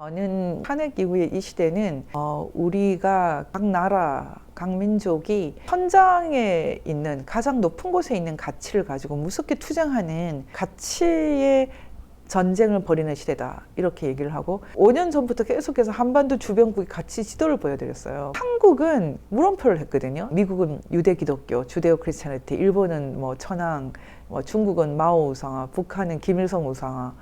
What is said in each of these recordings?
저는 탄핵 이후에 이 시대는 어, 우리가 각 나라, 각 민족이 현장에 있는 가장 높은 곳에 있는 가치를 가지고 무섭게 투쟁하는 가치의 전쟁을 벌이는 시대다 이렇게 얘기를 하고 5년 전부터 계속해서 한반도 주변국의 가치 지도를 보여드렸어요. 한국은 물음표를 했거든요. 미국은 유대 기독교, 주데오 크리스찬리티, 일본은 뭐 천황, 뭐 중국은 마오 우상화, 북한은 김일성 우상화.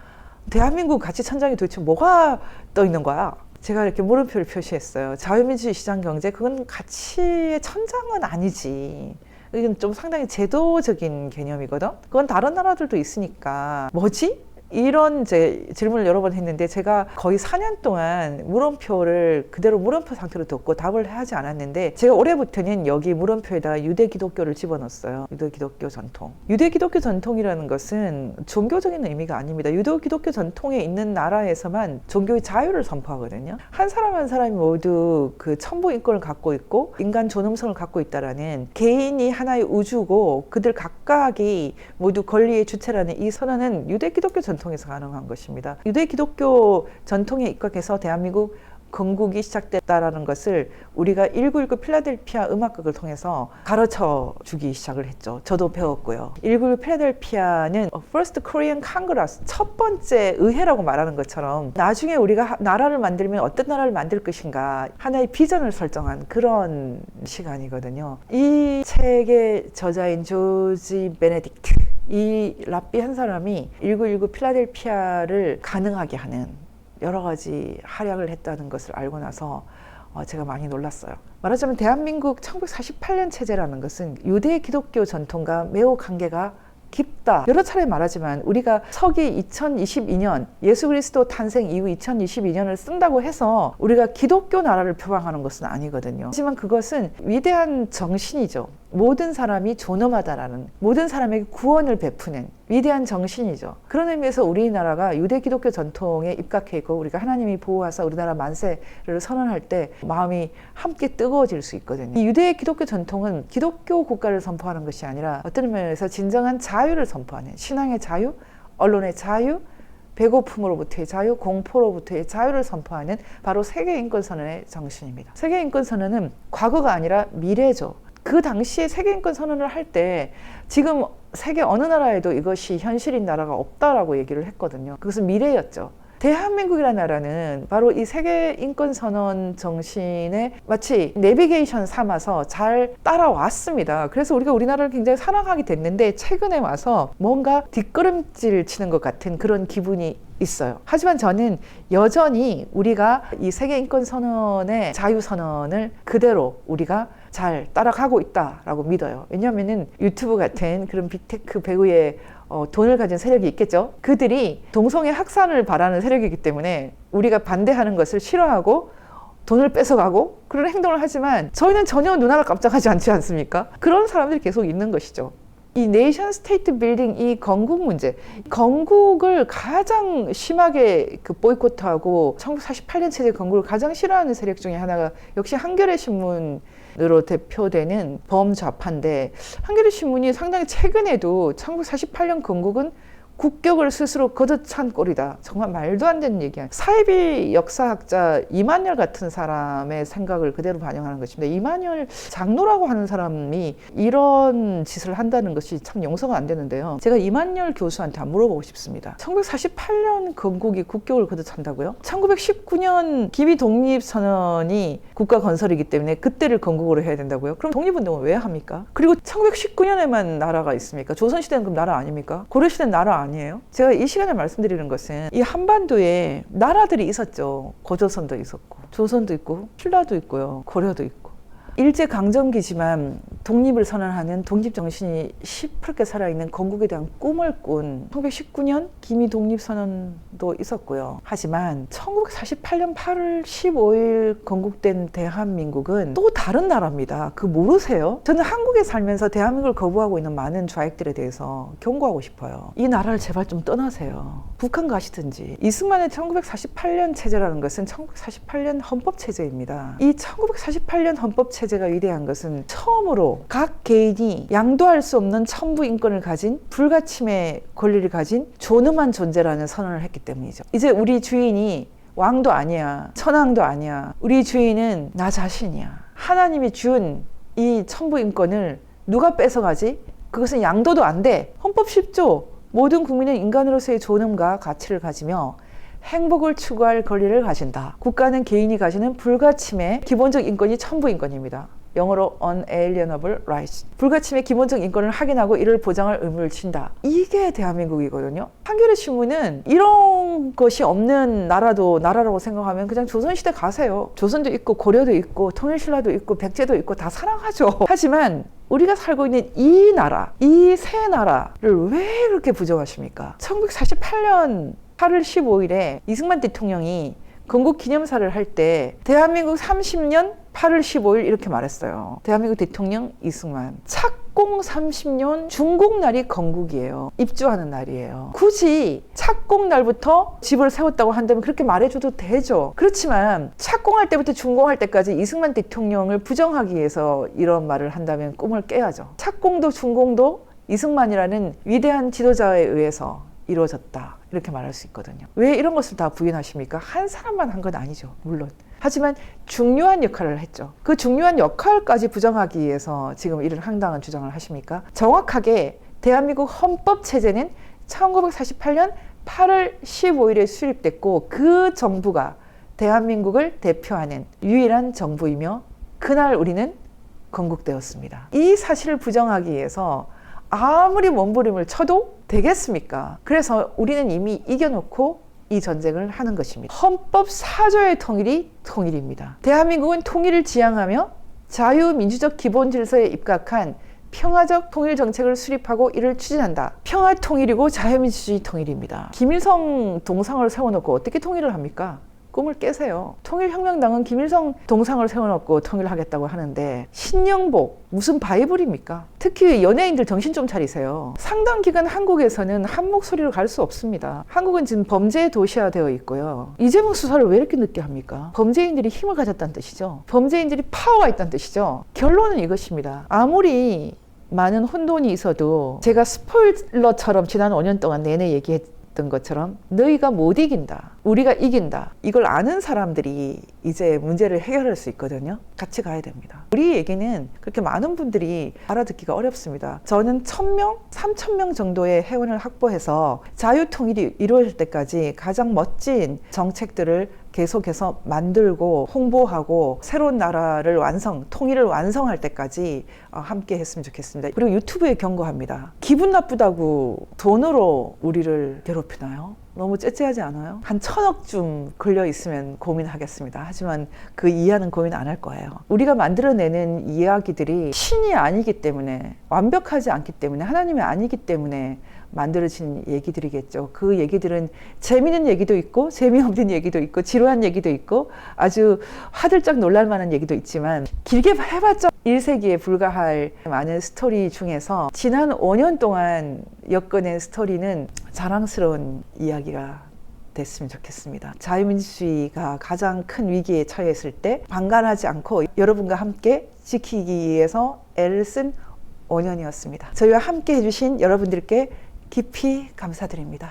대한민국 가치 천장에 도대체 뭐가 떠 있는 거야? 제가 이렇게 물음표를 표시했어요. 자유민주주의 시장 경제 그건 가치의 천장은 아니지. 이건 좀 상당히 제도적인 개념이거든. 그건 다른 나라들도 있으니까 뭐지? 이런 제 질문을 여러 번 했는데 제가 거의 4년 동안 물음표를 그대로 물음표 상태로 뒀고 답을 하지 않았는데 제가 올해부터는 여기 물음표에다 유대 기독교를 집어넣었어요. 유대 기독교 전통. 유대 기독교 전통이라는 것은 종교적인 의미가 아닙니다. 유대 기독교 전통에 있는 나라에서만 종교의 자유를 선포하거든요. 한 사람 한 사람이 모두 그 천부 인권을 갖고 있고 인간 존엄성을 갖고 있다라는 개인이 하나의 우주고 그들 각각이 모두 권리의 주체라는 이 선언은 유대 기독교 전통 에서 가능한 것입니다. 유대 기독교 전통에 입각해서 대한민국 건국이 시작됐다라는 것을 우리가 1919 필라델피아 음악극을 통해서 가르쳐 주기 시작을 했죠. 저도 배웠고요. 1919 필라델피아는 First Korean Congress, 첫 번째 의회라고 말하는 것처럼 나중에 우리가 하- 나라를 만들면 어떤 나라를 만들 것인가 하나의 비전을 설정한 그런 시간이거든요. 이 책의 저자인 조지 베네딕트 이 랍비 한 사람이 1919 필라델피아를 가능하게 하는 여러 가지 활약을 했다는 것을 알고 나서 어, 제가 많이 놀랐어요. 말하자면 대한민국 1948년 체제라는 것은 유대 기독교 전통과 매우 관계가 깊다. 여러 차례 말하지만 우리가 서기 2022년 예수 그리스도 탄생 이후 2022년을 쓴다고 해서 우리가 기독교 나라를 표방하는 것은 아니거든요. 하지만 그것은 위대한 정신이죠. 모든 사람이 존엄하다라는 모든 사람에게 구원을 베푸는 위대한 정신이죠. 그런 의미에서 우리나라가 유대 기독교 전통에 입각해 있고 우리가 하나님이 보호하사 우리나라 만세를 선언할 때 마음이 함께 뜨거워질 수 있거든요. 이 유대 기독교 전통은 기독교 국가를 선포하는 것이 아니라 어떤 면에서 진정한 자유를 선포하는 신앙의 자유, 언론의 자유, 배고픔으로부터의 자유, 공포로부터의 자유를 선포하는 바로 세계인권선언의 정신입니다. 세계인권선언은 과거가 아니라 미래죠. 그 당시에 세계인권 선언을 할 때 지금 세계 어느 나라에도 이것이 현실인 나라가 없다라고 얘기를 했거든요. 그것은 미래였죠. 대한민국이라는 나라는 바로 이 세계 인권 선언 정신에 마치 내비게이션 삼아서 잘 따라왔습니다. 그래서 우리가 우리나라를 굉장히 사랑하게 됐는데 최근에 와서 뭔가 뒷걸음질 치는 것 같은 그런 기분이 있어요. 하지만 저는 여전히 우리가 이 세계 인권 선언의 자유 선언을 그대로 우리가 잘 따라가고 있다라고 믿어요. 왜냐하면은 유튜브 같은 그런 빅테크 배우의 어, 돈을 가진 세력이 있겠죠. 그들이 동성애 확산을 바라는 세력이기 때문에 우리가 반대하는 것을 싫어하고 돈을 뺏어가고 그런 행동을 하지만 저희는 전혀 눈알을 깜짝하지 않지 않습니까? 그런 사람들이 계속 있는 것이죠. 이 네이션 스테이트 빌딩 이 건국 문제. 건국을 가장 심하게 그 보이콧하고 1948년 체제 건국을 가장 싫어하는 세력 중에 하나가 역시 한겨레 신문 으로 대표되는 범좌파인데 한겨레 신문이 상당히 최근에도 1948년 건국은 국격을 스스로 거듭찬 꼴이다. 정말 말도 안 되는 얘기야. 사이비 역사학자 이만열 같은 사람의 생각을 그대로 반영하는 것입니다. 이만열 장로라고 하는 사람이 이런 짓을 한다는 것이 참 용서가 안 되는데요. 제가 이만열 교수한테 한번 물어보고 싶습니다. 1948년 건국이 국격을 거듭찬다고요? 1919년 기비 독립 선언이 국가 건설이기 때문에 그때를 건국으로 해야 된다고요? 그럼 독립운동은 왜 합니까? 그리고 1919년에만 나라가 있습니까? 조선시대는 그럼 나라 아닙니까? 고려시대는 나라 아니 에요? 제가 이 시간에 말씀드리는 것은 이 한반도에 나라들이 있었죠. 고조선도 있었고, 조선도 있고, 신라도 있고요. 고려도 있고. 일제 강점기지만 독립을 선언하는 독립 정신이 시퍼렇게 살아있는 건국에 대한 꿈을 꾼 1919년 기미 독립 선언도 있었고요. 하지만 1948년 8월 15일 건국된 대한민국은 또 다른 나라입니다. 그 모르세요? 저는 한국에 살면서 대한민국을 거부하고 있는 많은 좌익들에 대해서 경고하고 싶어요. 이 나라를 제발 좀 떠나세요. 북한 가시든지. 이승만의 1948년 체제라는 것은 1948년 헌법 체제입니다. 이 1948년 헌법 체제 가 위대한 것은 처음으로 각 개인이 양도할 수 없는 천부 인권을 가진 불가침의 권리를 가진 존엄한 존재라는 선언을 했기 때문이죠. 이제 우리 주인이 왕도 아니야. 천황도 아니야. 우리 주인은 나 자신이야. 하나님이 준 이 천부 인권을 누가 뺏어가지? 그것은 양도도 안 돼. 헌법 10조 모든 국민은 인간으로서의 존엄과 가치를 가지며 행복을 추구할 권리를 가진다. 국가는 개인이 가지는 불가침의 기본적 인권이 천부 인권입니다. 영어로 unalienable rights. 불가침의 기본적 인권을 확인하고 이를 보장할 의무를 친다. 이게 대한민국이거든요. 한겨레 신문은 이런 것이 없는 나라도 나라라고 생각하면 그냥 조선시대 가세요. 조선도 있고 고려도 있고 통일신라도 있고 백제도 있고 다 사랑하죠. 하지만 우리가 살고 있는 이 나라, 이 세 나라를 왜 그렇게 부정하십니까? 1948년 8월 15일에 이승만 대통령이 건국 기념사를 할 때 대한민국 30년 8월 15일 이렇게 말했어요. 대한민국 대통령 이승만. 착공 30년 중국 날이 건국이에요. 입주하는 날이에요. 굳이 착공 날부터 집을 세웠다고 한다면 그렇게 말해줘도 되죠. 그렇지만 착공할 때부터 준공할 때까지 이승만 대통령을 부정하기 위해서 이런 말을 한다면 꿈을 깨야죠. 착공도 준공도 이승만이라는 위대한 지도자에 의해서 이루어졌다. 이렇게 말할 수 있거든요. 왜 이런 것을 다 부인하십니까? 한 사람만 한 건 아니죠. 물론. 하지만 중요한 역할을 했죠. 그 중요한 역할까지 부정하기 위해서 지금 이런 황당한 주장을 하십니까? 정확하게 대한민국 헌법 체제는 1948년 8월 15일에 수립됐고 그 정부가 대한민국을 대표하는 유일한 정부이며 그날 우리는 건국되었습니다. 이 사실을 부정하기 위해서 아무리 몸부림을 쳐도 되겠습니까? 그래서 우리는 이미 이겨놓고 이 전쟁을 하는 것입니다. 헌법 4조의 통일이 통일입니다. 대한민국은 통일을 지향하며 자유민주적 기본 질서에 입각한 평화적 통일 정책을 수립하고 이를 추진한다. 평화 통일이고 자유민주주의 통일입니다. 김일성 동상을 세워놓고 어떻게 통일을 합니까? 꿈을 깨세요. 통일혁명당은 김일성 동상을 세워놓고 통일하겠다고 하는데 신영복 무슨 바이블입니까? 특히 연예인들 정신 좀 차리세요. 상당 기간 한국에서는 한 목소리로 갈 수 없습니다. 한국은 지금 범죄 도시화되어 있고요. 이재명 수사를 왜 이렇게 늦게 합니까? 범죄인들이 힘을 가졌다는 뜻이죠. 범죄인들이 파워가 있다는 뜻이죠. 결론은 이것입니다. 아무리 많은 혼돈이 있어도 제가 스포일러처럼 지난 5년 동안 내내 얘기했 던 것처럼 너희가 못 이긴다. 우리가 이긴다. 이걸 아는 사람들이 이제 문제를 해결할 수 있거든요. 같이 가야 됩니다. 우리 얘기는 그렇게 많은 분들이 알아듣기가 어렵습니다. 저는 1000명, 3000명 정도의 회원을 확보해서 자유통일이 이루어질 때까지 가장 멋진 정책들을 계속해서 만들고 홍보하고 새로운 나라를 완성, 통일을 완성할 때까지 어, 함께 했으면 좋겠습니다. 그리고 유튜브에 경고합니다. 기분 나쁘다고 돈으로 우리를 괴롭히나요? 너무 째째하지 않아요? 한 천억쯤 걸려 있으면 고민하겠습니다. 하지만 그 이하는 고민 안 할 거예요. 우리가 만들어내는 이야기들이 신이 아니기 때문에 완벽하지 않기 때문에 하나님이 아니기 때문에 만들어진 얘기들이겠죠. 그 얘기들은 재미있는 얘기도 있고 재미없는 얘기도 있고 지루한 얘기도 있고 아주 화들짝 놀랄 만한 얘기도 있지만 길게 해봤자 1세기에 불과할 많은 스토리 중에서 지난 5년 동안 엮어낸 스토리는 자랑스러운 이야기가 됐으면 좋겠습니다. 자유민주주의가 가장 큰 위기에 처했을 때 방관하지 않고 여러분과 함께 지키기 위해서 애를 쓴 5년이었습니다. 저희와 함께 해주신 여러분들께 깊이 감사드립니다.